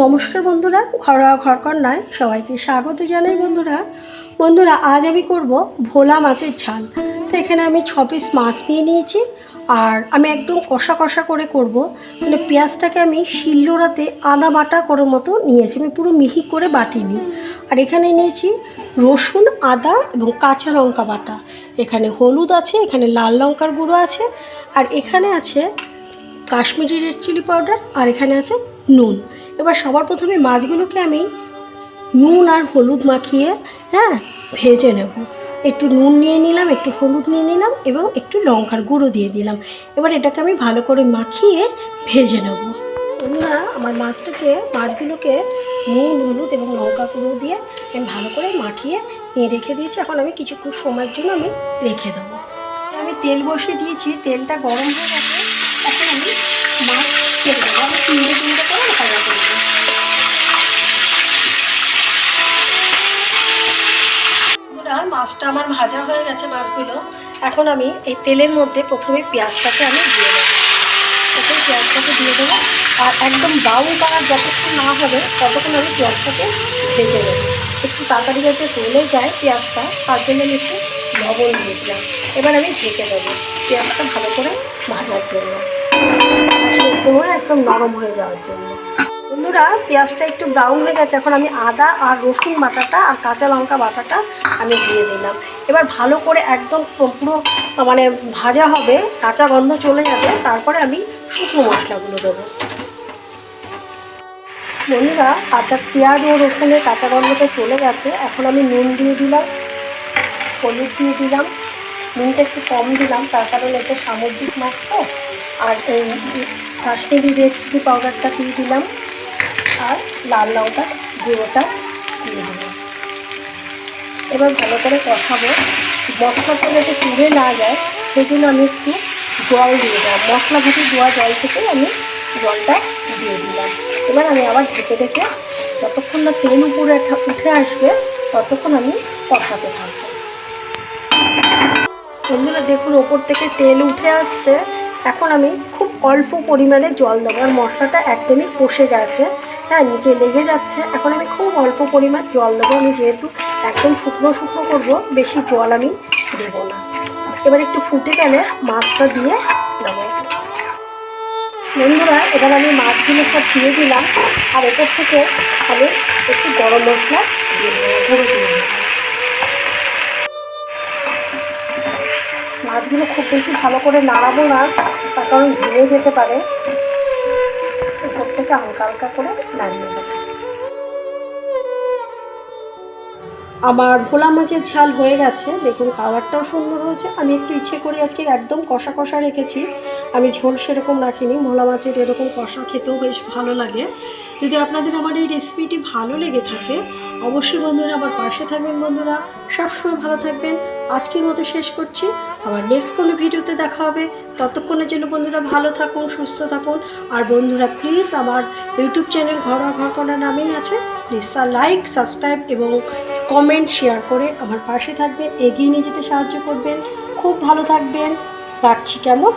নমস্কার বন্ধুরা, ঘরোয়া ঘর ঘরকন্যায় সবাইকে স্বাগত জানাই বন্ধুরা। বন্ধুরা, আজ আমি করব ভোলা মাছের ঝাল। তো এখানে আমি ছ পিস মাছ নিয়ে নিয়েছি আর আমি একদম কষা কষা করে করব। মানে পেঁয়াজটাকে আমি শিলনোড়াতে আদা বাটা করার মতো নিয়েছি। আমি পুরো মিহি করে বাটিনি। আর এখানে নিয়েছি রসুন, আদা এবং কাঁচা লঙ্কা বাটা। এখানে হলুদ আছে, এখানে লাল লঙ্কার গুঁড়ো আছে। আর এখানে আছে কাশ্মীরি রেড চিলি পাউডার আর এখানে আছে নুন। এবার সবার প্রথমে মাছগুলোকে আমি নুন আর হলুদ মাখিয়ে হ্যাঁ ভেজে নেব। একটু নুন নিয়ে নিলাম, একটু হলুদ নিয়ে নিলাম এবং একটু লঙ্কার গুঁড়ো দিয়ে দিলাম। এবার এটাকে আমি ভালো করে মাখিয়ে ভেজে নেব। বন্ধুরা আমার মাছটাকে, মাছগুলোকে নুন, হলুদ এবং লঙ্কা গুঁড়ো দিয়ে আমি ভালো করে মাখিয়ে নিয়ে রেখে দিয়েছি। এখন আমি কিছুক্ষণ সময়ের জন্য আমি রেখে দেবো। আমি তেল বসিয়ে দিয়েছি, তেলটা গরম হয়ে তিনটে তিনটে মাছটা আমার ভাজা হয়ে গেছে মাছগুলো। এখন আমি এই তেলের মধ্যে প্রথমে পেঁয়াজটাকে আমি দিয়ে দেবো। প্রথমে পেঁয়াজটাকে দিয়ে দেবো, আর একদম ব্রাউন কালার যতক্ষণ না হবে, ততক্ষণ আমি পেঁয়াজটাকে ভেজে নেব। একটু তাড়াতাড়ি যাতে চলে যায় পেঁয়াজটা, তার জন্য আমি একটু লবণ দিয়েছিলাম এবার আমি ঢেকে দেবো। পেঁয়াজটা ভালো করে ভাজার জন্য। হয়ে একদম নরম হয়ে যাওয়ার জন্য। বন্ধুরা, পেঁয়াজটা একটু ব্রাউন হয়ে গেছে। এখন আমি আদা আর রসুন বাটাটা আর কাঁচা লঙ্কা বাটাটা আমি দিয়ে দিলাম। এবার ভালো করে একদম পুরো মানে ভাজা হবে, কাঁচা গন্ধ চলে যাবে। তারপরে আমি শুকনো মশলাগুলো দেবো। বন্ধুরা, কাঁচা পেঁয়াজ ও রসুনের কাঁচা গন্ধটা চলে গেছে। এখন আমি নুন দিয়ে দিলাম, হলুদ দিয়ে দিলাম, নুনটা একটু কম দিলাম। তার কারণ এটা সামুদ্রিক মাছ তো। আর এই কাশ্মীরি রেড চিলি পাউডারটা দিয়ে দিলাম, আর লাল লঙ্কা গুঁড়োটা দিয়ে দিলাম। এবার ভালো করে কষাবো। মশলাটা যাতে পুড়ে না যায় সেই জন্য আমি একটু জল দিয়ে দিলাম। মশলা ভেজে দেওয়া জল থেকে আমি জলটা দিয়ে দিলাম। এবার আমি আবার ঢেকে ঢেকে যতক্ষণ না তেল উপরে উঠে আসবে, ততক্ষণ আমি কষাতে থাকব। বন্ধুরা, দেখুন, ওপর থেকে তেল উঠে আসছে। এখন আমি খুব অল্প পরিমাণে জল দেবো আর মশলাটা একদমই কষে গেছে। হ্যাঁ নিচে লেগে যাচ্ছে। এখন আমি খুব অল্প পরিমাণ জল দেবো। আমি যেহেতু একদম শুকনো শুকনো করব, বেশি জল আমি দেবো না। এবার একটু ফুটে গেলে মাছটা দিয়ে দেবো। বন্ধুরা, এবার আমি মাছগুলো সব দিয়ে দিলাম। আর এরপর থেকে আমি একটু গরম মশলা দিয়ে দেবো। মাছগুলো খুব বেশি ভালো করে নাড়াবো না, তার কারণ ভেঙে যেতে পারে। সব থেকে হালকা হালকা করে নাড়িয়ে দেবো আমার ভোলা মাছের ঝাল হয়ে গেছে। দেখুন কালারটাও সুন্দর হয়েছে। আমি একটু ইচ্ছে করে আজকে একদম কষা কষা রেখেছি। আমি ঝোল সেরকম রাখিনি। ভোলা মাছের এরকম কষা খেতেও বেশ ভালো লাগে। যদি আপনাদের আমার এই রেসিপিটি ভালো লেগে থাকে, অবশ্যই বন্ধুরা আমার পাশে থাকবেন বন্ধুরা। সবসময় ভালো থাকবেন। আজকের মতো শেষ করছি। আবার নেক্সট কোনো ভিডিওতে দেখা হবে। ততক্ষণের জন্য বন্ধুরা ভালো থাকুন, সুস্থ থাকুন। আর বন্ধুরা প্লিজ আমার ইউটিউব চ্যানেল ঘরোয়া ঘর করার নামেই আছে। প্লিজ লাইক সাবস্ক্রাইব এবং কমেন্ট শেয়ার করে আমার পাশে থাকবেন, এগিয়ে নিয়ে যেতে সাহায্য করবেন। খুব ভালো থাকবেন। রাখছি কেমন?